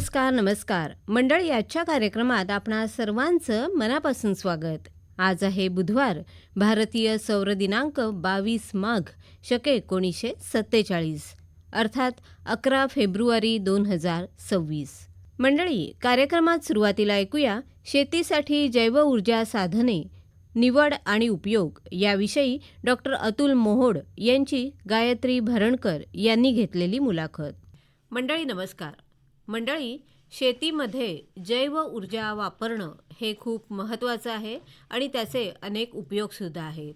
नमस्कार नमस्कार. मंडळी आजच्या कार्यक्रमात आपणा सर्वांचं मनापासून स्वागत. आज आहे बुधवार भारतीय सौर दिनांक बावीस माघ शके एकोणीसशे सत्तेचाळीस अर्थात अकरा फेब्रुवारी दोन हजार सव्वीस. मंडळी कार्यक्रमात सुरुवातीला ऐकूया शेतीसाठी जैवऊर्जा साधने निवड आणि उपयोग याविषयी डॉक्टर अतुल मोहोड यांची गायत्री भरणकर यांनी घेतलेली मुलाखत. मंडळी नमस्कार. मंडळी शेतीमध्ये जैव ऊर्जा वापरणं हे खूप महत्त्वाचं आहे आणि त्याचे अनेक उपयोगसुद्धा आहेत.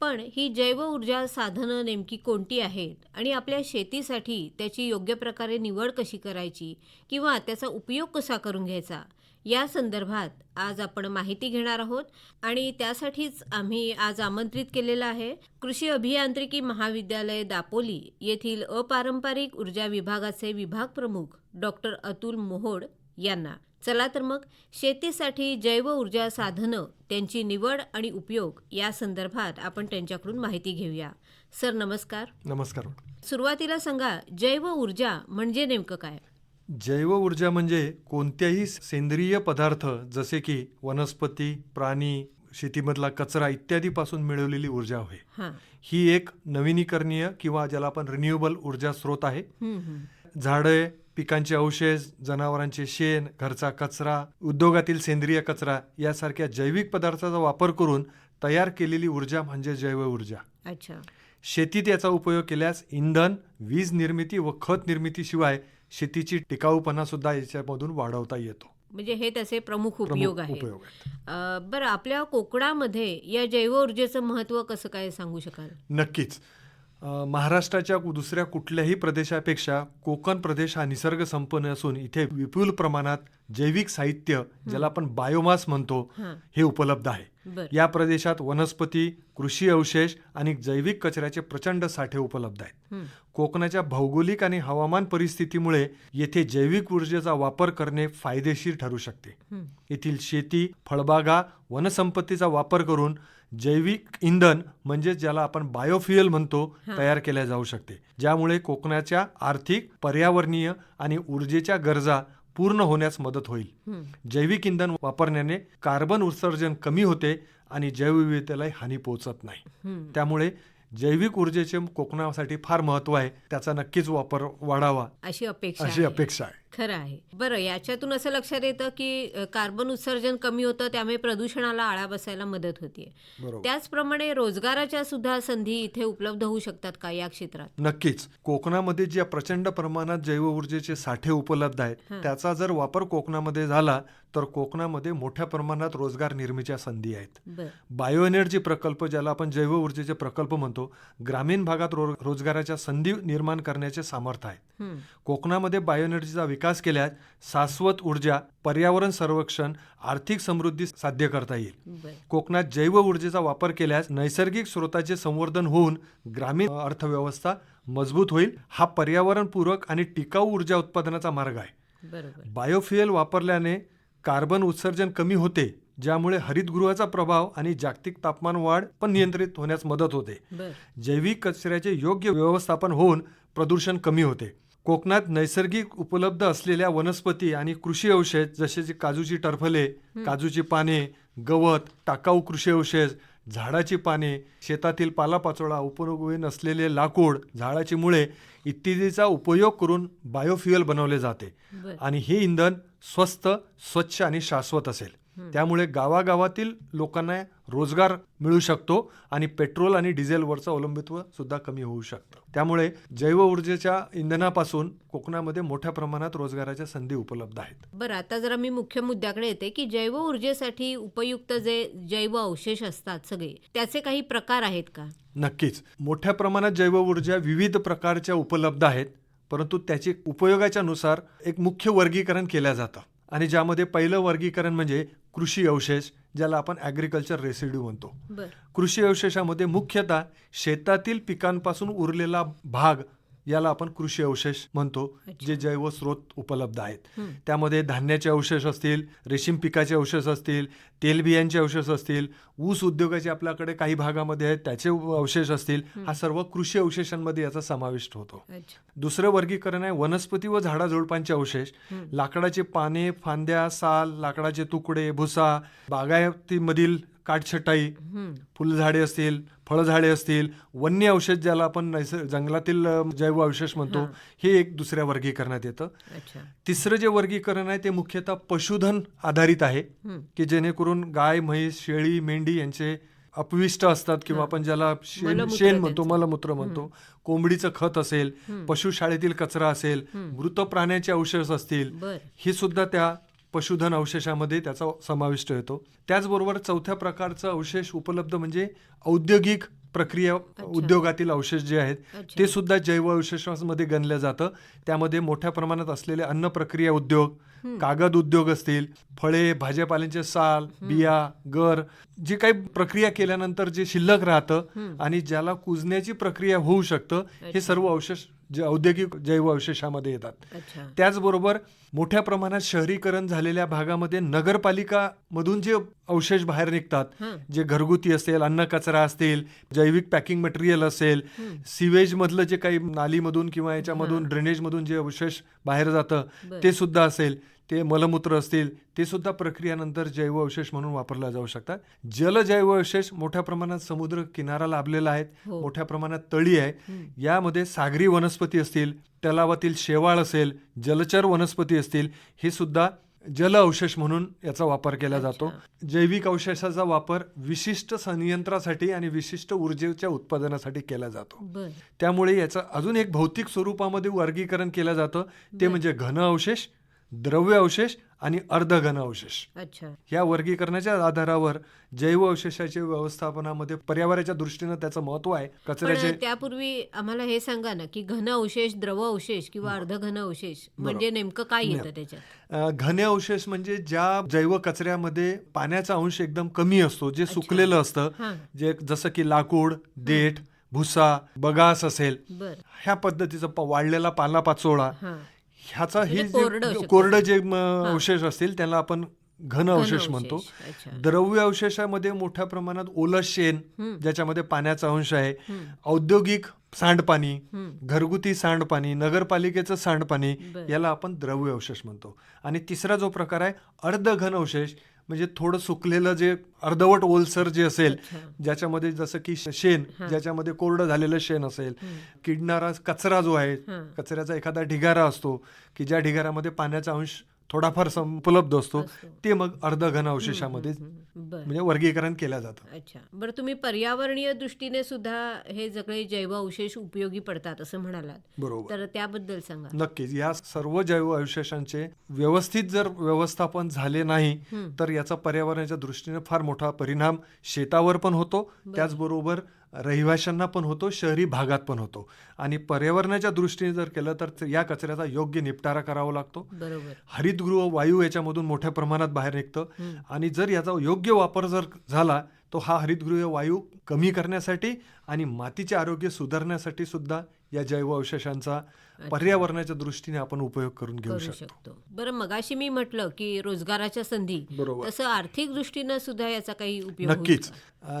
पण ही जैव ऊर्जा साधनं नेमकी कोणती आहेत आणि आपल्या शेतीसाठी त्याची योग्य प्रकारे निवड कशी करायची किंवा त्याचा उपयोग कसा करून घ्यायचा या संदर्भात आज आपण माहिती घेणार आहोत आणि त्यासाठीच आम्ही आज आमंत्रित केलेलं आहे. कृषी अभियांत्रिकी महाविद्यालय दापोली येथील अपारंपरिक ऊर्जा विभागाचे विभाग प्रमुख डॉक्टर अतुल मोहोड यांना. चला तर मग शेतीसाठी जैव ऊर्जा साधनं त्यांची निवड आणि उपयोग या संदर्भात आपण त्यांच्याकडून माहिती घेऊया. सर नमस्कार. नमस्कार. सुरुवातीला सांगा जैव ऊर्जा म्हणजे नेमकं काय? जैव ऊर्जा म्हणजे कोणत्याही सेंद्रिय पदार्थ जसे की वनस्पती प्राणी शेतीमधला कचरा इत्यादीपासून मिळवलेली ऊर्जा होय हां. एक नवीनीकरणीय किंवा ज्याला आपण रिन्युएबल ऊर्जा स्रोत आहे. झाडे पिकांचे अवशेष जनावरांचे शेण घरचा कचरा उद्योगातील सेंद्रिय कचरा यासारख्या जैविक पदार्थाचा वापर करून तयार केलेली ऊर्जा म्हणजे जैव ऊर्जा. अच्छा. शेतीत याचा उपयोग केल्यास इंधन वीज निर्मिती व खत निर्मितीशिवाय शेतीची टिकाऊपणा सुद्धा याच्यामधून वाढवता येतो. म्हणजे हे त्याचे प्रमुख उपयोग आहेत. बरं आपल्या कोकणामध्ये या जैव ऊर्जेचं महत्त्व कसं काय सांगू शकाल? नक्कीच. महाराष्ट्राच्या दुसऱ्या कुठल्याही प्रदेशापेक्षा कोकण प्रदेश हा निसर्ग संपन्न असून इथे विपुल प्रमाणात जैविक साहित्य ज्याला आपण बायोमास म्हणतो हां उपलब्ध आहे. या प्रदेशात वनस्पती कृषी अवशेष आणि जैविक कचऱ्याचे प्रचंड साठे उपलब्ध आहेत. कोकणाच्या भौगोलिक आणि हवामान परिस्थितीमुळे येथे जैविक ऊर्जेचा वापर करणे फायदेशीर ठरू शकते. येथील शेती फळबागा वनसंपत्तीचा वापर करून जैविक इंधन म्हणजे ज्याला आपण बायोफ्युएल म्हणतो. तयार केल्या जाऊ शकते ज्यामुळे कोकणाच्या आर्थिक पर्यावरणीय आणि ऊर्जेच्या गरजा पूर्ण होण्यास मदत होईल. जैविक इंधन वापरण्याने कार्बन उत्सर्जन कमी होते आणि जैवविविधतेला हानी पोहोचत नाही. त्यामुळे जैविक ऊर्जेचे कोकणासाठी फार महत्त्व आहे त्याचा नक्कीच वापर वाढावा अशी अपेक्षा अशी. अपेक्षा आहे खरं आहे. बरं याच्यातून असं लक्षात येतं की कार्बन उत्सर्जन कमी होतं त्यामुळे प्रदूषणाला आळा बसायला मदत होते बरोबर. त्याचप्रमाणे रोजगाराच्या सुद्धा संधी इथे उपलब्ध होऊ शकतात का या क्षेत्रात? नक्कीच. कोकणामध्ये ज्या प्रचंड प्रमाणात जैव ऊर्जेचे साठे उपलब्ध आहेत. त्याचा जर वापर कोकणामध्ये झाला तर कोकणामध्ये मोठ्या प्रमाणात रोजगार निर्मितीच्या संधी आहेत. बायो एनर्जी प्रकल्प ज्याला आपण जैव ऊर्जेचे प्रकल्प म्हणतो ग्रामीण भागात रोजगाराच्या संधी निर्माण करण्याचे सामर्थ्य आहे. कोकणामध्ये बायो एनर्जीचा विकास केल्यास शाश्वत ऊर्जा पर्यावरण संरक्षण आर्थिक समृद्धी साध्य करता येईल. कोकणात जैव ऊर्जेचा वापर केल्यास नैसर्गिक स्रोताचे संवर्धन होऊन ग्रामीण अर्थव्यवस्था मजबूत होईल. हा पर्यावरणपूरक आणि टिकाऊ ऊर्जा उत्पादनाचा मार्ग आहे. बायोफ्युएल वापरल्याने कार्बन उत्सर्जन कमी होते ज्यामुळे हरितगृहाचा प्रभाव आणि जागतिक तापमान वाढ पण नियंत्रित होण्यास मदत होते. जैविक कचऱ्याचे योग्य व्यवस्थापन होऊन प्रदूषण कमी होते. कोकणात नैसर्गिक उपलब्ध असलेल्या वनस्पती आणि कृषी अवशेष जसे की काजूची टरफले काजूची पाने गवत टाकाऊ कृषी अवशेष झाडाची पाने शेतातील पालापाचोळा उपयोगी नसलेले लाकूड झाडाची मुळे इत्यादीचा उपयोग करून बायोफ्युएल बनवले जाते. आणि हे इंधन स्वस्त स्वच्छ आणि शाश्वत असेल. त्यामुळे गावागावातील लोकांना रोजगार मिळू शकतो आणि पेट्रोल आणि डिझेलवरचं अवलंबित्व सुद्धा कमी होऊ शकतं. त्यामुळे जैव ऊर्जेच्या इंधनापासून कोकणामध्ये मोठ्या प्रमाणात रोजगाराच्या संधी उपलब्ध आहेत. बरं आता जरा मी मुख्य मुद्द्याकडे येते की जैव ऊर्जेसाठी उपयुक्त जे जैव अवशेष असतात सगळे त्याचे काही प्रकार आहेत का? नक्कीच. मोठ्या प्रमाणात जैव ऊर्जा विविध प्रकारच्या उपलब्ध आहेत परंतु त्याची उपयोगाच्या नुसार एक मुख्य वर्गीकरण केलं जातं. आणि ज्यामध्ये पहिलं वर्गीकरण म्हणजे कृषी अवशेष ज्याला आपण ॲग्रिकल्चर रेसिड्यू म्हणतो. कृषी अवशेषामध्ये मुख्यतः शेतातील पिकांपासून उरलेला भाग याला आपण कृषी अवशेष म्हणतो. जे जैव स्रोत उपलब्ध आहेत. त्यामध्ये धान्याचे अवशेष असतील रेशीम पिकाचे अवशेष असतील तेलबियांचे अवशेष असतील ऊस उद्योगाचे आपल्याकडे काही भागामध्ये आहेत त्याचे अवशेष असतील हा सर्व कृषी अवशेषांमध्ये याचा समाविष्ट होतो दुसरं वर्गीकरण आहे वनस्पती व झाडाझुडपांचे अवशेष. लाकडाचे पाने फांद्या साल लाकडाचे तुकडे भुसा बागायतीमधील काटछटाई. फुलझाडे असतील फळझाडे असतील वन्य अवशेष ज्याला आपण नैसर्ग जंगलातील जैव अवशेष म्हणतो हां. एक दुसऱ्या वर्गीकरणात येतं तिसरं जे वर्गीकरण आहे ते मुख्यतः पशुधन आधारित आहे. की जेणेकरून गाय म्हैस शेळी मेंढी यांचे अपविष्ट असतात किंवा. आपण ज्याला शेण शेण म्हणतो. मलमूत्र म्हणतो कोंबडीचं खत असेल. पशुशाळेतील कचरा असेल. मृत प्राण्याचे अवशेष असतील हे सुद्धा त्या पशुधन अवशेषामध्ये त्याचा समाविष्ट येतो त्याचबरोबर चौथ्या प्रकारचं अवशेष उपलब्ध म्हणजे औद्योगिक प्रक्रिया उद्योगातील अवशेष जे आहेत. ते सुद्धा जैव अवशेषांमध्ये गणलं जातं त्यामध्ये मोठ्या प्रमाणात असलेले अन्न प्रक्रिया उद्योग. कागद उद्योग असतील फळे भाज्यापाल्यांचे साल बिया गर जी काही प्रक्रिया केल्यानंतर जे शिल्लक राहतं. आणि ज्याला कुजण्याची प्रक्रिया होऊ शकतं हे. सर्व अवशेष जे औद्योगिक जैव अवशेषामध्ये येतात त्याचबरोबर मोठ्या प्रमाणात शहरीकरण झालेल्या भागामध्ये नगरपालिका मधून जे अवशेष बाहेर निघतात. जे घरगुती असेल अन्न कचरा असतील जैविक पॅकिंग मटेरियल असेल. सिवेज मधलं जे काही नालीमधून किंवा याच्यामधून हां. ड्रेनेजमधून जे अवशेष बाहेर जातं. ते सुद्धा असेल ते मलमूत्र असतील ते सुद्धा प्रक्रियानंतर जैव अवशेष म्हणून वापरला जाऊ शकतात. जल जैव अवशेष मोठ्या प्रमाणात समुद्र किनारा लाभलेला आहेत हो. मोठ्या प्रमाणात तळी आहे. यामध्ये सागरी वनस्पती असतील तलावातील शेवाळ असेल जलचर वनस्पती असतील हे सुद्धा जल अवशेष म्हणून याचा वापर केला जातो. जैविक अवशेषाचा वापर विशिष्ट संयंत्रासाठी आणि विशिष्ट ऊर्जेच्या उत्पादनासाठी केला जातो. त्यामुळे याचं अजून एक भौतिक स्वरूपामध्ये वर्गीकरण केलं जातं. ते. म्हणजे घन अवशेष द्रव्य अवशेष आणि अर्धघन अवशेष. अच्छा. ह्या वर्गीकरणाच्या आधारावर जैव अवशेषाच्या व्यवस्थापनामध्ये पर्यावरणाच्या दृष्टीनं त्याचं महत्त्व आहे. कचऱ्याचे त्यापूर्वी आम्हाला हे सांगा ना की घन अवशेष द्रव अवशेष किंवा अर्धघन अवशेष म्हणजे नेमकं काय येतं त्याच्यात? घन अवशेष म्हणजे ज्या जैव कचऱ्यामध्ये पाण्याचा अंश एकदम कमी असतो जे सुकलेलं असतं जे जसं की लाकूड देठ भुसा बगास असेल. ह्या पद्धतीचं प- वाळलेला पाला पाचोळा हां. ह्याचा हे म्हणजे जे कोरडं जे म, अवशेष असतील त्याला आपण घन अवशेष म्हणतो अच्छा द्रव्य अवशेषामध्ये मोठ्या प्रमाणात ओलं शेण हं. ज्याच्यामध्ये पाण्याचा अंश आहे हं. औद्योगिक सांडपाणी हं. घरगुती सांडपाणी नगरपालिकेचं सांडपाणी बरं. याला आपण द्रव्य अवशेष म्हणतो आणि तिसरा जो प्रकार आहे अर्धघन अवशेष म्हणजे थोडं सुकलेलं जे अर्धवट ओलसर जे असेल. ज्याच्यामध्ये जसं की शेण. ज्याच्यामध्ये कोरडं झालेलं शेण असेल. किडणारा कचरा जो आहे. कचऱ्याचा एखादा ढिगारा असतो की ज्या ढिगाऱ्यामध्ये पाण्याचा अंश थोडाफार सम- उपलब्ध असतो. ते मग अर्धघन अवशेषामध्ये बर. म्हणजे वर्गीकरण केलं जातं. अच्छा. बरं तुम्ही पर्यावरणीय दृष्टीने सुद्धा हे सगळे जैव अवशेष उपयोगी पडतात असं म्हणालात. बरोबर. तर त्याबद्दल सांगा. नक्कीच. या सर्व जैव अवशेषांचे व्यवस्थित जर व्यवस्थापन झाले नाही. तर याचा पर्यावरणाच्या दृष्टीने फार मोठा परिणाम शेतावर पण होतो. त्याचबरोबर रहिवाशांना पण होतो शहरी भागात पण होतो. आणि पर्यावरणाच्या दृष्टीने जर केलं तर या कचऱ्याचा योग्य निपटारा करावा लागतो. बरोबर. हरितगृह वायू याच्यामधून मोठ्या प्रमाणात बाहेर निघतं. आणि जर याचा योग्य वापर जर झाला तो हा हरितगृह वायू कमी करण्यासाठी आणि मातीचे आरोग्य सुधारण्यासाठी सुद्धा या जैव अवशेषांचा पर्यावरणाच्या दृष्टीने आपण उपयोग करून घेऊ शकतो. बरं मगाशी मी म्हटलं की रोजगाराच्या संधी बरोबर. तसं आर्थिक दृष्टीनं सुद्धा याचा काही उपयोग नक्कीच.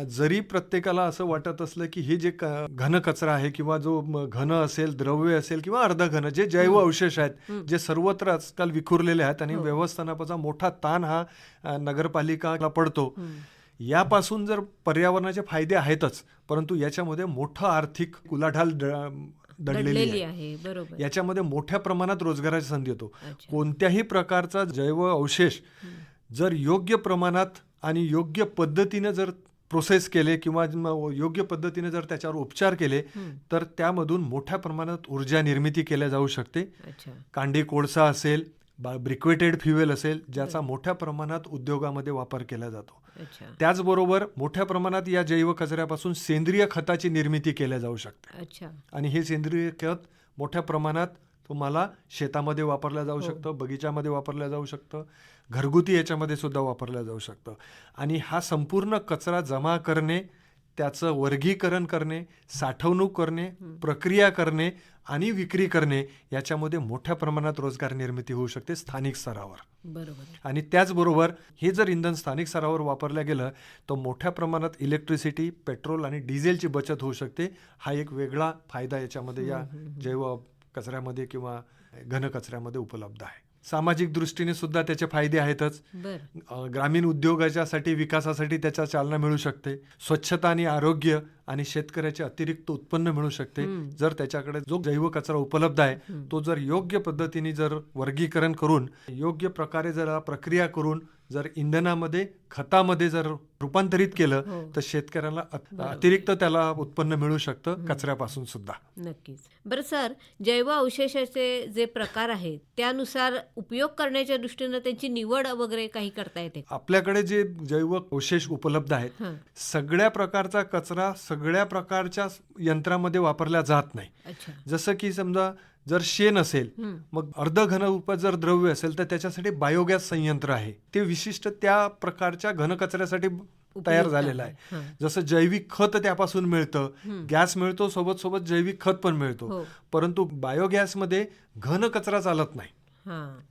जरी प्रत्येकाला असं वाटत असलं की हे जे घन कचरा आहे किंवा जो घन असेल द्रव्य असेल किंवा अर्धघन जे जैव अवशेष आहेत जे सर्वत्र आजकाल विखुरलेले आहेत आणि व्यवस्थापनाचा मोठा ताण हा नगरपालिकाला पडतो. हं. यापासून जर पर्यावरणाचे फायदे आहेतच परंतु याच्यामध्ये मोठं आर्थिक उलाढाल दडलेली आहे. बरोबर. याच्यामध्ये मोठ्या प्रमाणात रोजगाराची संधी येतो. कोणत्याही प्रकारचा जैव अवशेष जर योग्य प्रमाणात आणि योग्य पद्धतीने जर प्रोसेस केले किंवा योग्य पद्धतीने जर त्याच्यावर उपचार केले. तर त्यामधून मोठ्या प्रमाणात ऊर्जा निर्मिती केल्या जाऊ शकते. कांडी कोळसा असेल ब्रिक्वेटेड फ्युएल असेल ज्याचा मोठ्या प्रमाणात उद्योगामध्ये वापर केला जातो. त्याचबरोबर मोठ्या प्रमाणात या जैव कचऱ्यापासून सेंद्रिय खताची निर्मिती केल्या जाऊ शकते. आणि हे सेंद्रिय खत मोठ्या प्रमाणात तुम्हाला शेतामध्ये वापरलं जाऊ शकतं बगीच्यामध्ये वापरलं जाऊ शकतं घरगुती याच्यामध्ये सुद्धा वापरलं जाऊ शकतं. आणि हा संपूर्ण कचरा जमा करणे त्याचं वर्गीकरण करणे साठवणूक करणे प्रक्रिया करणे आणि विक्री करणे याच्यामध्ये मोठ्या प्रमाणात रोजगार निर्मिती होऊ शकते स्थानिक स्तरावर. बरोबर. आणि त्याचबरोबर हे जर इंधन स्थानिक स्तरावर वापरलं गेलं तर मोठ्या प्रमाणात इलेक्ट्रिसिटी पेट्रोल आणि डिझेलची बचत होऊ शकते. हा एक वेगळा फायदा याच्यामध्ये या जैव कचऱ्यामध्ये किंवा घनकचऱ्यामध्ये उपलब्ध आहे. सामाजिक दृष्टीने सुद्धा त्याचे फायदे आहेतच ग्रामीण उद्योगाच्यासाठी विकासासाठी त्याचा चालना मिळू शकते स्वच्छता आणि आरोग्य आणि शेतकऱ्याचे अतिरिक्त उत्पन्न मिळू शकते. जर त्याच्याकडे जो जैव कचरा उपलब्ध आहे. तो जर योग्य पद्धतीने जर वर्गीकरण करून योग्य प्रकारे जर प्रक्रिया करून जर इंधनामध्ये खतामध्ये जर रूपांतरित केलं हो. तर शेतकऱ्याला. अतिरिक्त त्याला उत्पन्न मिळू शकतं कचऱ्यापासून सुद्धा नक्कीच बरं सर जैव अवशेषाचे जे प्रकार आहेत त्यानुसार उपयोग करण्याच्या दृष्टीनं त्यांची निवड वगैरे काही करता येते? आपल्याकडे जे जैव अवशेष उपलब्ध आहेत सगळ्या प्रकारचा कचरा सगळ्या प्रकारच्या यंत्रामध्ये वापरला जात नाही जसं की समजा जर शेण असेल मग अर्ध घन जर द्रव्य असेल तर त्याच्यासाठी बायोगॅस संयंत्र आहे. ते विशिष्ट त्या प्रकारच्या घनकचऱ्यासाठी तयार झालेलं आहे. जसं जैविक खत त्यापासून मिळतं. गॅस मिळतो सोबत सोबत जैविक खत पण मिळतो. हो. परंतु बायोगॅसमध्ये घन कचरा चालत नाही.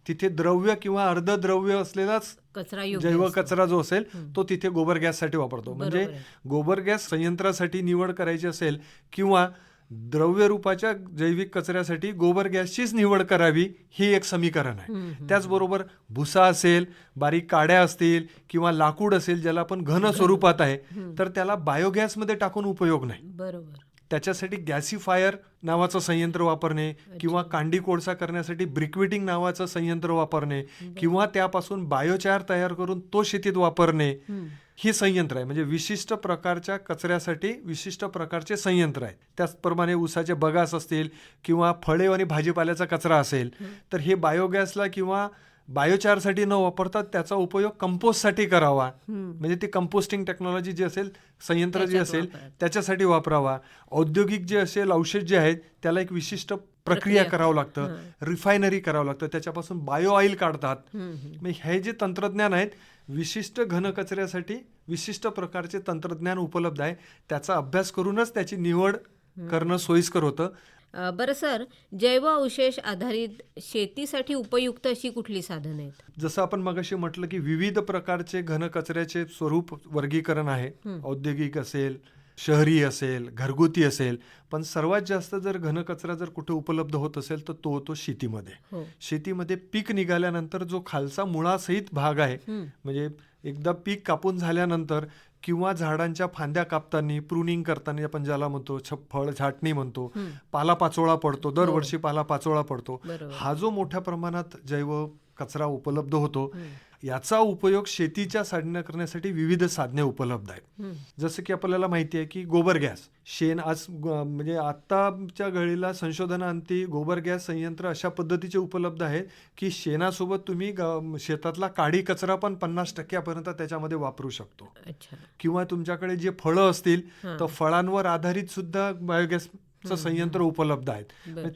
तिथे द्रव्य किंवा अर्ध द्रव्य असलेलाच कचरा जैव. कचरा जो असेल. तो तिथे गोबर गॅससाठी वापरतो. म्हणजे. गोबर गॅस संयंत्रासाठी निवड करायची असेल किंवा द्रव्य रूपाच्या जैविक कचऱ्यासाठी गोबर गॅसचीच निवड करावी ही एक समीकरण आहे. त्याचबरोबर भुसा असेल बारीक काड्या असतील किंवा लाकूड असेल ज्याला आपण घन स्वरूपात आहे. तर त्याला बायोगॅसमध्ये टाकून उपयोग नाही. बरोबर. त्याच्यासाठी गॅसिफायर नावाचं संयंत्र वापरणे किंवा कांडी कोळसा करण्यासाठी ब्रिक्विटिंग नावाचं संयंत्र वापरणे किंवा त्यापासून बायोचार तयार करून तो शेतीत वापरणे हं, संयंत्र आहे. म्हणजे विशिष्ट प्रकारच्या कचऱ्यासाठी विशिष्ट प्रकारचे संयंत्र आहेत. त्याचप्रमाणे ऊसाचे बगास असतील किंवा फळे आणि भाजीपाल्याचा कचरा असेल तर हे बायोगॅसला किंवा बायोचारसाठी न वापरता त्याचा उपयोग कंपोस्टसाठी करावा. म्हणजे ती कंपोस्टिंग टेक्नॉलॉजी जी असेल संयंत्र जे असेल. त्याच्यासाठी वापरावा. औद्योगिक जे असेल औषध जे आहेत त्याला एक विशिष्ट प्रक्रिया. करावं लागतं. रिफायनरी करावं लागतं. त्याच्यापासून बायो ऑइल काढतात. मग हे जे तंत्रज्ञान आहेत विशिष्ट घनकचऱ्यासाठी विशिष्ट प्रकारचे तंत्रज्ञान उपलब्ध आहे. त्याचा अभ्यास करूनच त्याची निवड करणं सोयीस्कर होतं. बरं सर जैव अवशेष आधारित शेतीसाठी उपयुक्त अशी कुठली साधनं आहेत? जसं आपण मगाशी म्हटलं की विविध प्रकारचे घनकचऱ्याचे स्वरूप वर्गीकरण आहे. औद्योगिक असेल शहरी असेल घरगुती असेल पण सर्वात जास्त जर घनकचरा जर कुठे उपलब्ध होत असेल तर तो होतो शेतीमध्ये. हो. शेतीमध्ये पीक निघाल्यानंतर जो खालचा मुळासहित भाग आहे म्हणजे एकदा पीक कापून झाल्यानंतर किंवा झाडांच्या फांद्या कापताना प्रुनिंग करताना आपण ज्याला म्हणतो फळ झाटणी म्हणतो हं. पाला पाचोळा पडतो दरवर्षी पाला पाचोळा पडतो. हा जो मोठ्या प्रमाणात जैव कचरा उपलब्ध होतो. याचा उपयोग शेतीच्या साधण्या करण्यासाठी विविध साधने उपलब्ध आहेत. जसं की आपल्याला माहिती आहे की गोबर गॅस शेण आज म्हणजे आत्ताच्या घडीला संशोधनांती गोबर गॅस संयंत्र अशा पद्धतीचे उपलब्ध आहेत की शेणासोबत तुम्ही शेतातला काडी कचरा पण पन्नास टक्क्यापर्यंत त्याच्यामध्ये वापरू शकतो. किंवा तुमच्याकडे जे फळं असतील. तर फळांवर आधारित सुद्धा बायोगॅसचं संयंत्र उपलब्ध आहेत.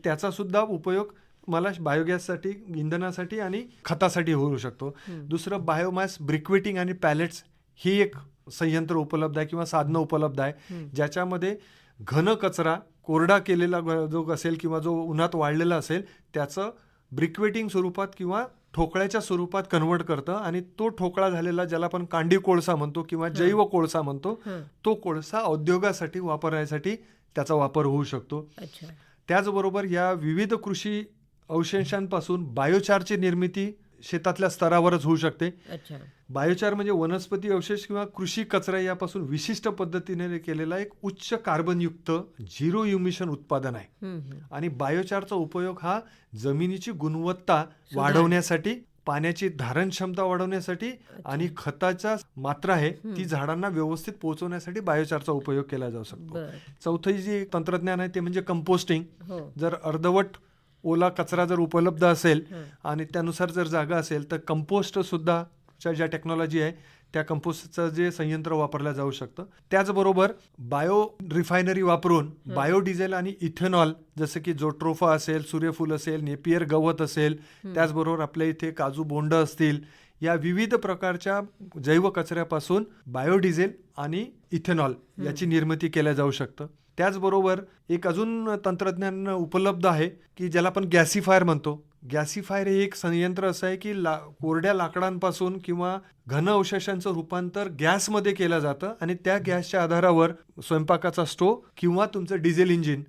त्याचा सुद्धा उपयोग मला बायोगॅससाठी इंधनासाठी आणि खतासाठी होऊ शकतो. दुसरं बायोमास ब्रिक्विटिंग आणि पॅलेट्स ही एक संयंत्र उपलब्ध आहे किंवा साधनं उपलब्ध आहे. ज्याच्यामध्ये घन कचरा कोरडा केलेला जो असेल किंवा जो उन्हात वाढलेला असेल त्याचं ब्रिक्वेटिंग स्वरूपात किंवा ठोकळ्याच्या स्वरूपात कन्वर्ट करतं आणि तो ठोकळा झालेला ज्याला आपण कांडी कोळसा म्हणतो किंवा जैव कोळसा म्हणतो तो कोळसा औद्योगासाठी वापरण्यासाठी त्याचा वापर होऊ शकतो. त्याचबरोबर या विविध कृषी अवशेषांपासून बायोचारची निर्मिती शेतातल्या स्तरावरच होऊ शकते. बायोचार म्हणजे वनस्पती अवशेष किंवा कृषी कचरा यापासून विशिष्ट पद्धतीने केलेला एक उच्च कार्बनयुक्त झिरो इमिशन उत्पादन आहे. आणि बायोचारचा उपयोग हा जमिनीची गुणवत्ता वाढवण्यासाठी पाण्याची धारण क्षमता वाढवण्यासाठी आणि खताच्या मात्रा आहे ती झाडांना व्यवस्थित पोहोचवण्यासाठी बायोचारचा उपयोग केला जाऊ शकतो. चौथं जे तंत्रज्ञान आहे ते म्हणजे कंपोस्टिंग. हो. जर अर्धवट ओला कचरा जर उपलब्ध असेल. आणि त्यानुसार जर जागा असेल तर कंपोस्ट सुद्धा च्या ज्या टेक्नॉलॉजी आहे त्या कंपोस्टचं जे संयंत्र वापरलं जाऊ शकतं. त्याचबरोबर बायो रिफायनरी वापरून बायोडिझेल आणि इथेनॉल जसं की जोट्रोफा असेल सूर्यफूल असेल नेपियर गवत असेल त्याचबरोबर आपल्या इथे काजू बोंड असतील या विविध प्रकारच्या जैव कचऱ्यापासून बायोडिझेल आणि इथेनॉल याची निर्मिती केल्या जाऊ शकतं. त्याचबरोबर एक अजून तंत्रज्ञान उपलब्ध आहे की ज्याला आपण गॅसिफायर म्हणतो. गॅसिफायर हे एक संयंत्र असं आहे की ला कोरड्या लाकडांपासून किंवा घन अवशेषांचं रूपांतर गॅसमध्ये केलं जातं आणि त्या गॅसच्या आधारावर स्वयंपाकाचा स्टोव किंवा तुमचं डिझेल इंजिन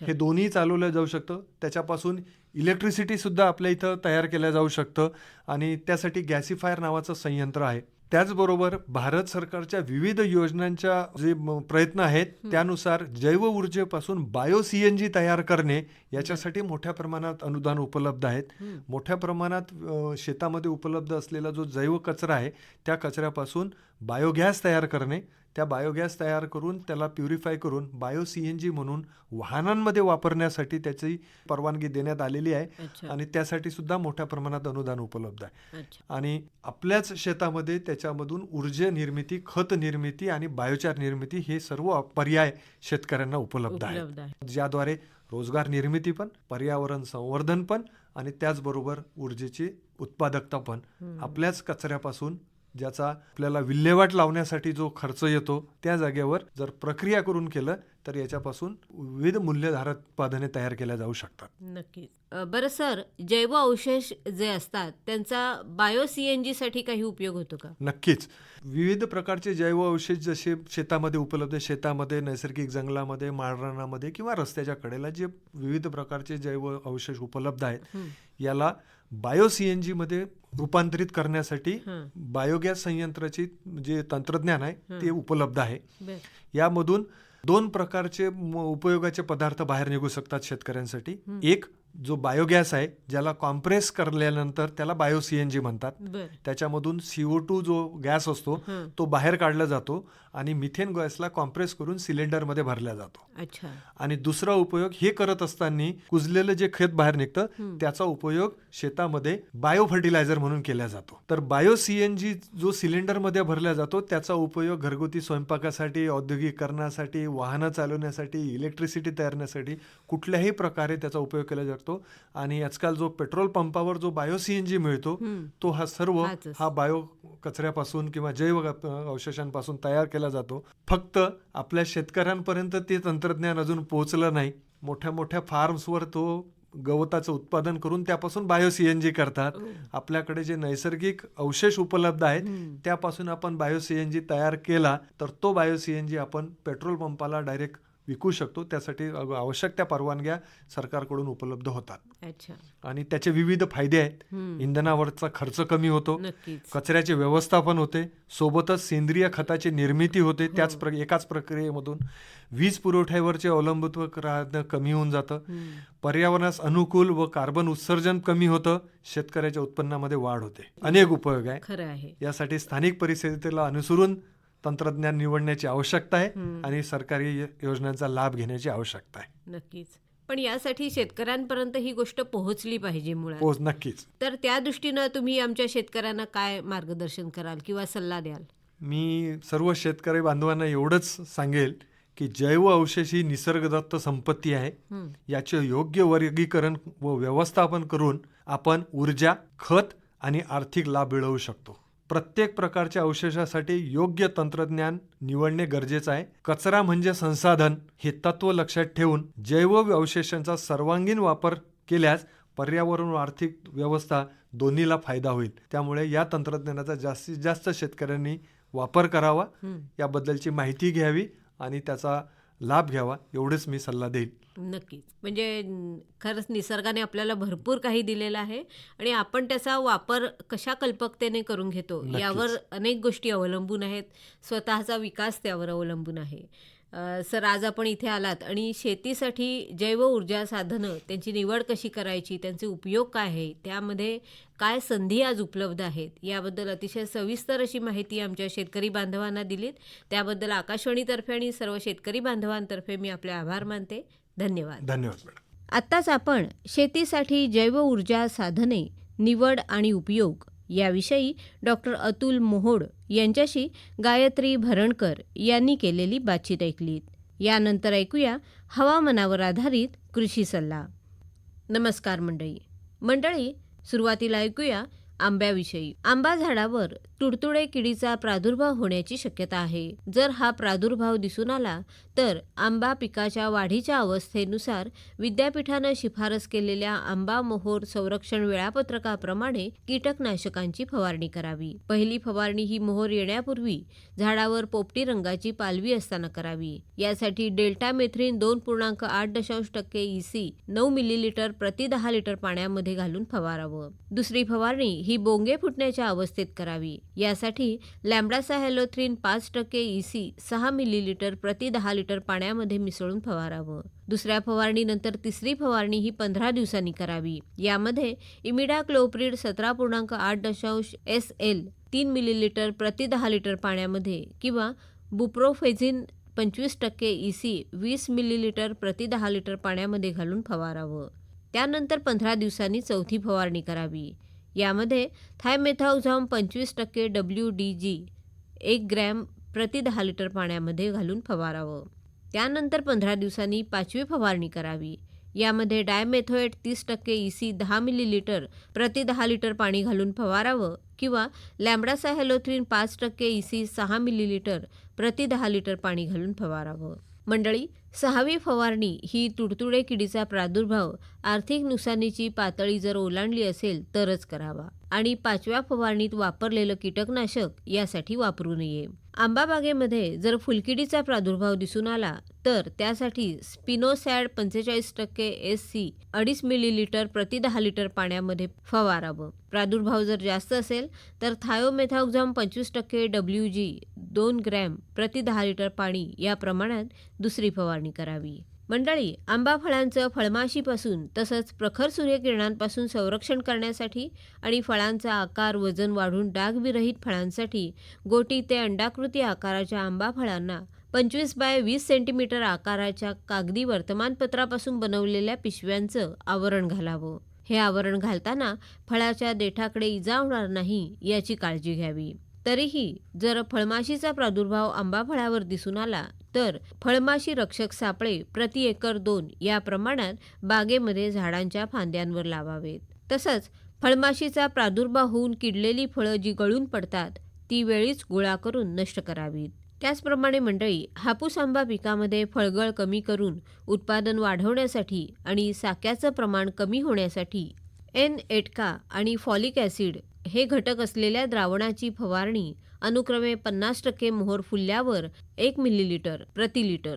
हे दोन्ही चालवलं जाऊ शकतं. त्याच्यापासून इलेक्ट्रिसिटी सुद्धा आपल्या इथं तयार केलं जाऊ शकतं आणि त्यासाठी गॅसिफायर नावाचं संयंत्र आहे. त्याचबरोबर भारत सरकारच्या विविध योजनांच्या जे प्रयत्न आहेत त्यानुसार जैव ऊर्जेपासून बायो सी एन जी तयार करणे याच्यासाठी मोठ्या प्रमाणात अनुदान उपलब्ध आहेत. मोठ्या प्रमाणात शेतामध्ये उपलब्ध असलेला जो जैव कचरा आहे त्या कचऱ्यापासून बायोगॅस तयार करणे. त्या बायोगॅस तयार करून त्याला प्युरिफाय करून बायो सी एन जी म्हणून वाहनांमध्ये वापरण्यासाठी त्याची परवानगी देण्यात आलेली आहे. आणि त्यासाठी सुद्धा मोठ्या प्रमाणात अनुदान उपलब्ध आहे. आणि आपल्याच शेतामध्ये त्याच्यामधून ऊर्जा निर्मिती खत निर्मिती आणि बायोचार निर्मिती हे सर्व पर्याय शेतकऱ्यांना उपलब्ध आहेत. उपलब्ध आहे ज्याद्वारे रोजगार निर्मिती पण पर्यावरण संवर्धन पण आणि त्याचबरोबर ऊर्जेची उत्पादकता पण. आपल्याच कचऱ्यापासून ज्याचा आपल्याला विल्हेवाट लावण्यासाठी जो खर्च येतो त्या जागेवर जर प्रक्रिया करून केलं तर याच्यापासून विविध मूल्यधारक उत्पादने तयार केल्या जाऊ शकतात. नक्कीच. अ, बरं सर जैव अवशेष जे असतात त्यांचा बायो सी एन जीसाठी काही उपयोग होतो का? नक्कीच. विविध प्रकारचे जैव अवशेष जसे शेतामध्ये उपलब्ध शेतामध्ये नैसर्गिक जंगलामध्ये माळरानामध्ये किंवा रस्त्याच्या कडेला जे विविध प्रकारचे जैव अवशेष उपलब्ध आहेत. याला बायो सी एन जीमध्ये रूपांतरित करण्यासाठी. बायोगॅस संयंत्राची जे तंत्रज्ञान आहे ते उपलब्ध आहे. यामधून दोन प्रकारचे उपयोगाचे पदार्थ बाहेर निघू शकतात शेतकऱ्यांसाठी. एक जो बायोगॅस आहे ज्याला कॉम्प्रेस करल्यानंतर त्याला बायो सी एन जी म्हणतात त्याच्यामधून सीओ टू जो गॅस असतो. तो बाहेर काढला जातो आणि मिथेन गॅसला कॉम्प्रेस करून सिलेंडरमध्ये भरला जातो. अच्छा. आणि दुसरा उपयोग हे करत असताना कुजलेलं जे खत बाहेर निघतं त्याचा उपयोग शेतामध्ये बायो फर्टिलायझर म्हणून केला जातो. तर बायो सीएनजी जो सिलेंडरमध्ये भरला जातो त्याचा उपयोग घरगुती स्वयंपाकासाठी औद्योगिकरणासाठी वाहनं चालवण्यासाठी इलेक्ट्रिसिटी तयारण्यासाठी कुठल्याही प्रकारे त्याचा उपयोग केला जातो. आणि आजकाल जो पेट्रोल पंपावर जो बायो सीएनजी मिळतो. तो हा सर्व. हा बायो कचऱ्यापासून किंवा जैव अवशेषांपासून तयार केला जातो. फक्त आपल्या शेतकऱ्यांपर्यंत ते तंत्रज्ञान अजून पोहोचलं नाही. मोठ्या मोठ्या फार्म्सवर तो गवताचं उत्पादन करून त्यापासून बायो सीएनजी करतात आपल्याकडे जे नैसर्गिक अवशेष उपलब्ध आहेत हं. त्यापासून आपण बायो सीएनजी तयार केला तर तो बायो सीएनजी आपण पेट्रोल पंपाला डायरेक्ट विकू शकतो. त्यासाठी आवश्यक त्या परवानग्या सरकारकडून उपलब्ध होतात. अच्छा. आणि त्याचे विविध फायदे आहेत. हं. इंधनावरचा खर्च कमी होतो. कचऱ्याचे व्यवस्थापन होते. सोबतच सेंद्रिय खताची निर्मिती होते. त्याच प्र एकाच प्रक्रियेमधून वीज पुरवठ्यावरचे अवलंबित्व राहणं कमी होऊन जातं. हं. पर्यावरणास अनुकूल व कार्बन उत्सर्जन कमी होतं. शेतकऱ्याच्या उत्पन्नामध्ये वाढ होते. अनेक उपयोग आहे खरं आहे. यासाठी स्थानिक परिस्थितीला अनुसरून तंत्रज्ञान निवडण्याची आवश्यकता आहे. आणि सरकारी योजनांचा लाभ घेण्याची आवश्यकता आहे. नक्कीच. पण यासाठी शेतकऱ्यांपर्यंत ही गोष्ट पोहोचली पाहिजे मुळात. नक्कीच. तर त्या दृष्टीनं तुम्ही आमच्या शेतकऱ्यांना काय मार्गदर्शन कराल किंवा सल्ला द्याल? मी सर्व शेतकरी बांधवांना एवढंच सांगेल की जैव अवशेष ही निसर्गदत्त संपत्ती आहे. याचे योग्य वर्गीकरण व व्यवस्थापन करून आपण ऊर्जा खत आणि आर्थिक लाभ मिळवू शकतो. प्रत्येक प्रकारच्या अवशेषासाठी योग्य तंत्रज्ञान निवडणे गरजेचं आहे. कचरा म्हणजे संसाधन हे तत्व लक्षात ठेवून जैव अवशेषांचा सर्वांगीण वापर केल्यास पर्यावरण व आर्थिक व्यवस्था दोन्हीला फायदा होईल. त्यामुळे या तंत्रज्ञानाचा जास्तीत जास्त शेतकऱ्यांनी वापर करावा. याबद्दलची माहिती घ्यावी आणि त्याचा लाभ घ्यावा. एवढेच मी सल्ला देईल. नक्कीच. म्हणजे खरंच निसर्गाने आपल्याला भरपूर काही दिलेलं आहे आणि आपण त्याचा वापर कशा कल्पकतेने करून घेतो. यावर अनेक गोष्टी अवलंबून आहेत. स्वतःचा विकास त्यावर अवलंबून आहे. सर आज आपण इथे आलात आणि शेतीसाठी जैव ऊर्जा साधनं त्यांची निवड कशी करायची त्यांचे उपयोग काय आहे त्यामध्ये काय संधी आज उपलब्ध आहेत याबद्दल अतिशय सविस्तर अशी माहिती आमच्या शेतकरी बांधवांना दिलीत. त्याबद्दल आकाशवाणीतर्फे आणि सर्व शेतकरी बांधवांतर्फे मी आपले आभार मानते. धन्यवाद. धन्यवाद मॅडम. आत्ताच आपण शेतीसाठी जैव ऊर्जा साधने निवड आणि उपयोग याविषयी डॉक्टर अतुल मोहोड यांच्याशी गायत्री भरणकर यांनी केलेली बातचीत ऐकलीत. यानंतर ऐकूया हवामानावर आधारित कृषी सल्ला. नमस्कार मंडळी. मंडळी सुरुवातीला ऐकूया आंब्याविषयी. आंबा झाडावर तुडतुडे किडीचा प्रादुर्भाव होण्याची शक्यता आहे. जर हा प्रादुर्भाव दिसून आला तर आंबा पिकाच्या वाढीच्या अवस्थेनुसार विद्यापीठानं शिफारस केलेल्या आंबा मोहोर संरक्षण वेळापत्रकाप्रमाणे कीटकनाशकांची फवारणी करावी. पहिली फवारणी ही मोहोर येण्यापूर्वी झाडावर पोपटी रंगाची पालवी असताना करावी. यासाठी डेल्टा मेथ्रीन दोन पूर्णांक आठ दशांश टक्के इसी नऊ मिलीलिटर प्रति दहा लिटर पाण्यामध्ये घालून फवारावं. दुसरी फवारणी ही ही बोंगे फुटण्याच्या अवस्थेत करावी. यासाठी लॅम्ब्डासाहेलोथ्रीन पाच टक्के इसी सहा मिलीलिटर प्रति दहा लिटर पाण्यामध्ये मिसळून फवारावं. दुसऱ्या फवारणीनंतर तिसरी फवारणी ही पंधरा दिवसांनी करावी. यामध्ये इमिडाक्लोप्रीड सतरा पूर्णांक आठ दशांश एस एल तीन मिलीलिटर प्रति दहा लिटर पाण्यामध्ये किंवा बुप्रोफेझिन पंचवीस टक्के इसी वीस मिलीलिटर प्रति दहा लिटर पाण्यामध्ये घालून फवारावं. त्यानंतर पंधरा दिवसांनी चौथी फवारणी करावी. यामध्ये थायमेथाउझाम पंचवीस टक्के डब्ल्यू डी जी एक ग्रॅम प्रति दहा लिटर पाण्यामध्ये घालून फवारावं. त्यानंतर पंधरा दिवसांनी पाचवी फवारणी करावी. यामध्ये डायमेथोएट तीस टक्के ई सी दहा मिलीलिटर प्रति दहा लिटर पाणी घालून फवारावं किंवा लॅम्ब्डासाहेलोथ्रीन पाच टक्के ई सी सहा मिलीलिटर प्रति दहा लिटर पाणी घालून फवारावं. मंडळी सहावी फवारणी ही तुडतुडे किडीचा प्रादुर्भाव आर्थिक नुकसानीची पातळी जर ओलांडली असेल तरच करावा. आणि पाचव्या फवारणीत वापरलेलं कीटकनाशक यासाठी वापरू नये. आंबा बागेमध्ये जर फुलकिडीचा प्रादुर्भाव दिसून आला तर त्यासाठी स्पिनोसॅड पंचेचाळीस टक्के एस सी अडीच मिलीलिटर प्रति दहा लिटर पाण्यामध्ये फवारावं. प्रादुर्भाव जर जास्त असेल तर थायोमेथॉक्झाम पंचवीस टक्के डब्ल्यू जी दोन ग्रॅम प्रति दहा लिटर पाणी या प्रमाणात दुसरी फवारणी करावी. मंडळी आंबा फळांचं फळमाशीपासून तसंच प्रखर सूर्यकिरणांपासून संरक्षण करण्यासाठी आणि फळांचा आकार वजन वाढून डागविरहित फळांसाठी गोटी ते अंडाकृती आकाराच्या आंबा फळांना पंचवीस बाय वीस सेंटीमीटर आकाराच्या कागदी वर्तमानपत्रापासून बनवलेल्या पिशव्यांचं आवरण घालावं. हे आवरण घालताना फळाच्या देठाकडे इजा होणार नाही याची काळजी घ्यावी. तरीही जर फळमाशीचा प्रादुर्भाव आंबा फळावर दिसून आला तर फळमाशी रक्षक सापळे प्रति एकर दोन या प्रमाणात बागेमध्ये झाडांच्या फांद्यांवर लावावेत. तसंच फळमाशीचा प्रादुर्भाव होऊन किडलेली फळं जी गळून पडतात ती वेळीच गोळा करून नष्ट करावीत. त्याचप्रमाणे मंडळी हापूस आंबा पिकामध्ये फळगळ कमी करून उत्पादन वाढवण्यासाठी आणि साक्याचं प्रमाण कमी होण्यासाठी एन एटका आणि फॉलिक ॲसिड हे घटक असलेल्या द्रावणाची फवारणी अनुक्रमे पन्नास टक्के मोहर फुलल्यावर एक मिलीलिटर प्रति लिटर.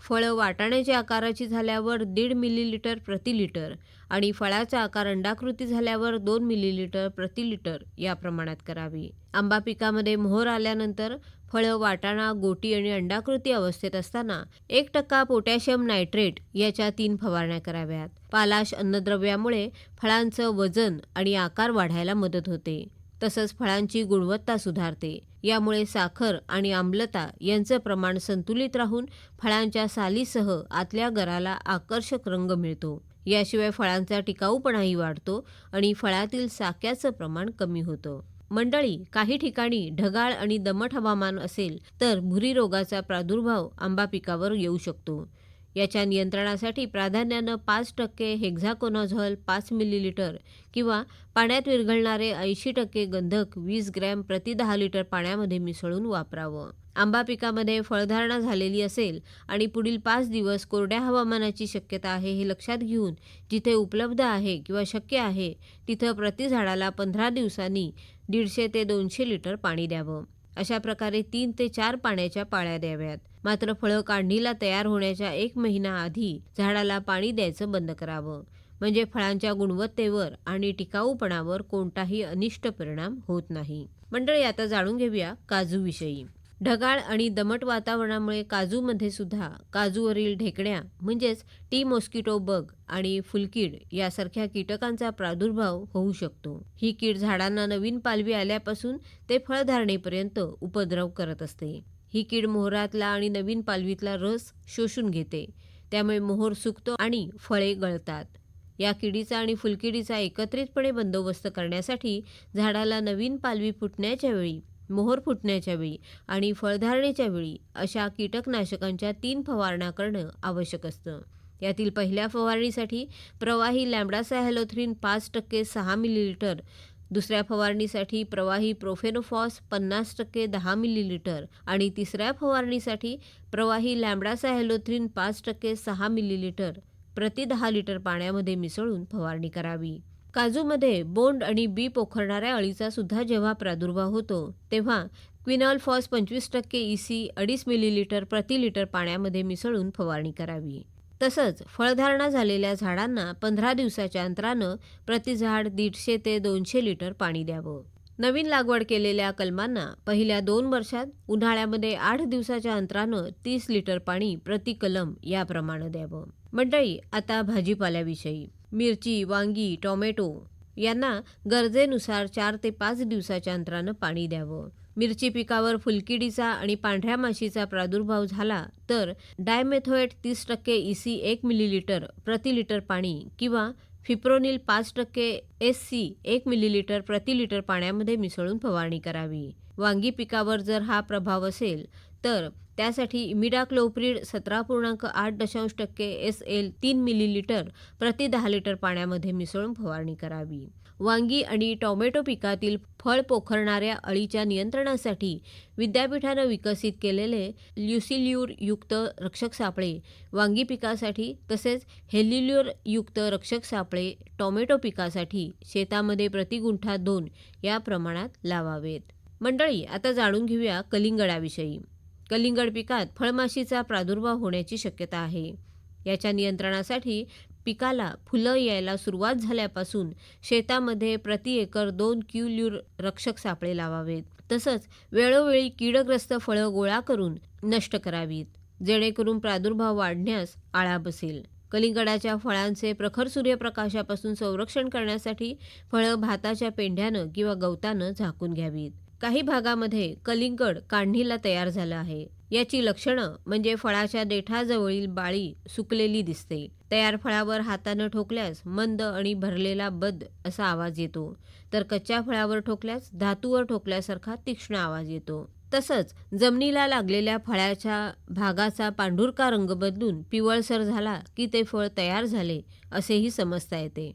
फळं वाटाण्याच्या आकाराची झाल्यावर दीड मिलीलिटर प्रति लिटर आणि फळाचा आकार अंडाकृती झाल्यावर दोन मिलीलिटर प्रति लिटर या प्रमाणात करावी. आंबा पिकामध्ये मोहर आल्यानंतर फळं वाटाणा गोटी आणि अंडाकृती अवस्थेत असताना एक टक्का पोटॅशियम नायट्रेट याच्या तीन फवारण्या कराव्यात. पालाश अन्नद्रव्यामुळे फळांचं वजन आणि आकार वाढायला मदत होते. तसंच फळांची गुणवत्ता सुधारते. यामुळे साखर आणि आम्लता यांचं प्रमाण संतुलित राहून फळांच्या सालीसह आतल्या गराला आकर्षक रंग मिळतो. याशिवाय फळांचा टिकाऊपणाही वाढतो आणि फळातील साक्याचं प्रमाण कमी होतं. मंडळी काही ठिकाणी ढगाळ आणि दमट हवामान असेल तर भुरी रोगाचा प्रादुर्भाव आंबा पिकावर येऊ शकतो. याच्या नियंत्रणासाठी प्राधान्यानं पाच टक्के हेक्झाकोनाझॉल पाच मिलीलिटर किंवा पाण्यात विरघळणारे ऐंशी टक्के गंधक वीस ग्रॅम प्रति दहा लिटर पाण्यामध्ये मिसळून वापरावं. आंबा पिकामध्ये फळधारणा झालेली असेल आणि पुढील पाच दिवस कोरड्या हवामानाची शक्यता आहे हे लक्षात घेऊन जिथे उपलब्ध आहे किंवा शक्य आहे तिथं प्रति झाडाला पंधरा दिवसांनी दीडशे ते दोनशे लिटर पाणी द्यावं. अशा प्रकारे तीन ते चार पाण्याच्या पाळ्या द्याव्यात. मात्र फळं काढणीला तयार होण्याच्या एक महिना आधी झाडाला पाणी द्यायचं बंद करावं. म्हणजे फळांच्या गुणवत्तेवर आणि टिकाऊपणावर कोणताही अनिष्ट परिणाम होत नाही. मंडळी आता जाणून घेऊया काजूविषयी. ढगाळ आणि दमट वातावरणामुळे काजूमध्ये सुद्धा काजूवरील ढेकण्या म्हणजेच टी मॉस्किटो बग आणि फुलकीड यासारख्या कीटकांचा प्रादुर्भाव होऊ शकतो. ही कीड झाडांना नवीन पालवी आल्यापासून ते फळधारणेपर्यंत उपद्रव करत असते. ही कीड मोहरातला आणि नवीन पालवीतला रस शोषून घेते. त्यामुळे मोहर सुकतो आणि फळे गळतात. या किडीचा आणि फुलकिडीचा एकत्रितपणे बंदोबस्त करण्यासाठी झाडाला नवीन पालवी फुटण्याच्या वेळी मोहर फुटण्याच्या वेळी आणि फळधारणेच्या वेळी अशा कीटकनाशकांच्या तीन फवारण्या करणं आवश्यक असतं. यातील पहिल्या फवारणीसाठी प्रवाही लॅम्ब्डासाहेलोथ्रीन पाच टक्के सहा मिलीलिटर दुसऱ्या फवारणीसाठी प्रवाही प्रोफेनोफॉस पन्नास टक्के दहा मिलीलिटर आणि तिसऱ्या फवारणीसाठी प्रवाही लॅम्बडासा हॅलोथ्रिन पाच टक्के सहा मिलीलिटर प्रति दहा लिटर पाण्यामध्ये मिसळून फवारणी करावी. काजूमध्ये बोंड आणि बी पोखरणाऱ्या अळीचा सुद्धा जेव्हा प्रादुर्भाव होतो तेव्हा क्विनॉल फॉस पंचवीस टक्के इसी अडीच मिलीलिटर प्रति लिटर पाण्यामध्ये मिसळून फवारणी करावी. तसंच फळधारणा झालेल्या झाडांना पंधरा दिवसाच्या अंतरानं प्रति झाड दीडशे ते दोनशे लिटर पाणी द्यावं. नवीन लागवड केलेल्या कलमांना पहिल्या दोन वर्षात उन्हाळ्यामध्ये आठ दिवसाच्या अंतरानं तीस लिटर पाणी प्रति कलम याप्रमाणे द्यावं. मंडळी आता भाजीपाल्याविषयी. मिरची वांगी टोमॅटो यांना गरजेनुसार चार ते पाच दिवसाच्या अंतरानं पाणी द्यावं. मिरची पिकावर फुलकिडीचा आणि पांढऱ्या माशीचा प्रादुर्भाव झाला तर डायमेथोएट तीस टक्के इसी एक मिलीलिटर प्रति लिटर पाणी किंवा फिप्रोनिल पाच टक्के एस सी एक मिलीलिटर प्रति लिटर पाण्यामध्ये मिसळून फवारणी करावी. वांगी पिकावर जर हा प्रभाव असेल तर त्यासाठी इमिडाक्लोप्रिड सतरा पूर्णांक आठ दशांश टक्के एस एल तीन मिलीलिटर प्रति दहा लिटर पाण्यामध्ये मिसळून फवारणी करावी. वांगी आणि टोमॅटो पिकातील फळ पोखरणाऱ्या अळीच्या नियंत्रणासाठी विद्यापीठानं विकसित केलेले ल्युसिल्यूर युक्त रक्षक सापळे वांगी पिकासाठी तसेच हेलिल्यूर युक्त रक्षक सापळे टोमॅटो पिकासाठी शेतामध्ये प्रतिगुंठा दोन या प्रमाणात लावावेत. मंडळी आता जाणून घेऊया कलिंगडाविषयी. कलिंगड पिकात फळमाशीचा प्रादुर्भाव होण्याची शक्यता आहे. याच्या नियंत्रणासाठी पिकाला फुलं यायला सुरुवात झाल्यापासून शेतामध्ये प्रति एकर दोन क्युल्यूर रक्षक सापळे लावावेत. तसंच वेळोवेळी कीडग्रस्त फळं गोळा करून नष्ट करावीत जेणेकरून प्रादुर्भाव वाढण्यास आळा बसेल. कलिंगडाच्या फळांचे प्रखर सूर्यप्रकाशापासून संरक्षण करण्यासाठी फळं भाताच्या पेंढ्यानं किंवा गवतानं झाकून घ्यावीत. काही भागामध्ये कलिंगड काढणीला तयार झालं आहे. याची लक्षणं म्हणजे फळाच्या देठाजवळील बाळी सुकलेली दिसते. तयार फळावर हातानं ठोकल्यास मंद आणि भरलेला बद असा आवाज येतो. तर कच्च्या फळावर ठोकल्यास धातूवर ठोकल्यासारखा तीक्ष्ण आवाज येतो. तसंच जमिनीला लागलेल्या फळाच्या भागाचा पांढुरका रंग बदलून पिवळसर झाला की ते फळ तयार झाले असेही समजता येते.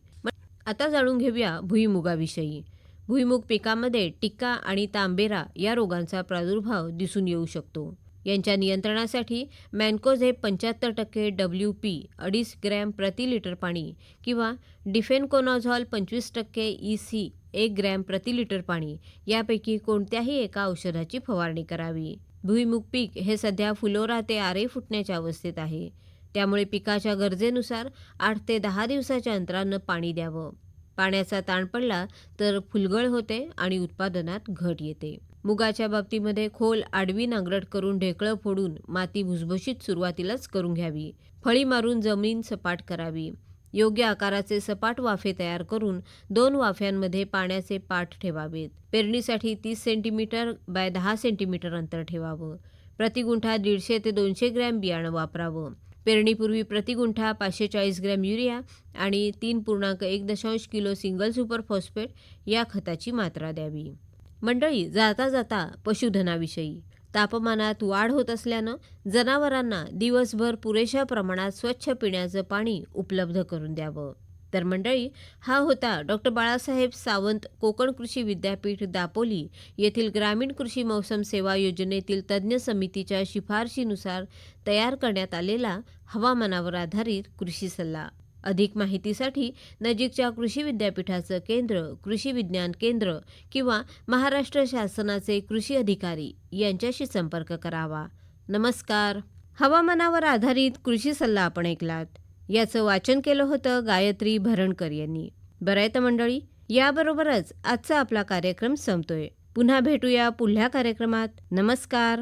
आता जाणून घेऊया भुईमुगाविषयी. भुईमुग पिकामध्ये टिक्का आणि तांबेरा या रोगांचा प्रादुर्भाव दिसून येऊ शकतो. यांच्या नियंत्रणासाठी मॅन्कोझेप पंच्याहत्तर टक्के डब्ल्यू पी अडीच ग्रॅम प्रति लिटर पाणी किंवा डिफेनकोनॉझॉल पंचवीस टक्के ई सी एक ग्रॅम प्रति लिटर पाणी यापैकी कोणत्याही एका औषधाची फवारणी करावी. भुईमुग पीक हे सध्या फुलोरा ते आरे फुटण्याच्या अवस्थेत आहे. त्यामुळे पिकाच्या गरजेनुसार आठ ते दहा दिवसाच्या अंतरानं पाणी द्यावं. पाण्याचा ताण पडला तर फुलगळ होते आणि उत्पादनात घट येते. मुगाच्या बाबतीमध्ये खोल आडवी नांगरट करून ढेकळं फोडून माती भुसभुशीत सुरुवातीलाच करून घ्यावी. फळी मारून जमीन सपाट करावी. योग्य आकाराचे सपाट वाफे तयार करून दोन वाफ्यांमध्ये पाण्याचे पाठ ठेवावेत. पेरणीसाठी तीस सेंटीमीटर बाय दहा सेंटीमीटर अंतर ठेवावं. प्रतिगुंठा दीडशे ते दोनशे ग्रॅम बियाणं वापरावं. पेरणीपूर्वी प्रतिगुंठा पाचशे चाळीस ग्रॅम युरिया आणि तीन पूर्णांक एक दशांश किलो सिंगल सुपर फॉस्फेट या खताची मात्रा द्यावी. मंडळी जाता जाता पशुधनाविषयी. तापमानात वाढ होत असल्यानं जनावरांना दिवसभर पुरेशा प्रमाणात स्वच्छ पिण्याचं पाणी उपलब्ध करून द्यावं. तर मंडळी हा होता डॉक्टर बाळासाहेब सावंत कोकण कृषी विद्यापीठ दापोली येथील ग्रामीण कृषी मौसम सेवा योजनेतील तज्ज्ञ समितीच्या शिफारशीनुसार तयार करण्यात आलेला हवामानावर आधारित कृषी सल्ला. अधिक माहितीसाठी नजीकच्या कृषी विद्यापीठाचं केंद्र कृषी विज्ञान केंद्र किंवा महाराष्ट्र शासनाचे कृषी अधिकारी यांच्याशी संपर्क करावा. नमस्कार. हवामानावर आधारित कृषी सल्ला आपण ऐकलात. याचं वाचन केलं होतं गायत्री भरणकर यांनी. बरं तर मंडळी याबरोबरच आजचा आपला कार्यक्रम संपतोय. पुन्हा भेटूया पुढल्या कार्यक्रमात. नमस्कार.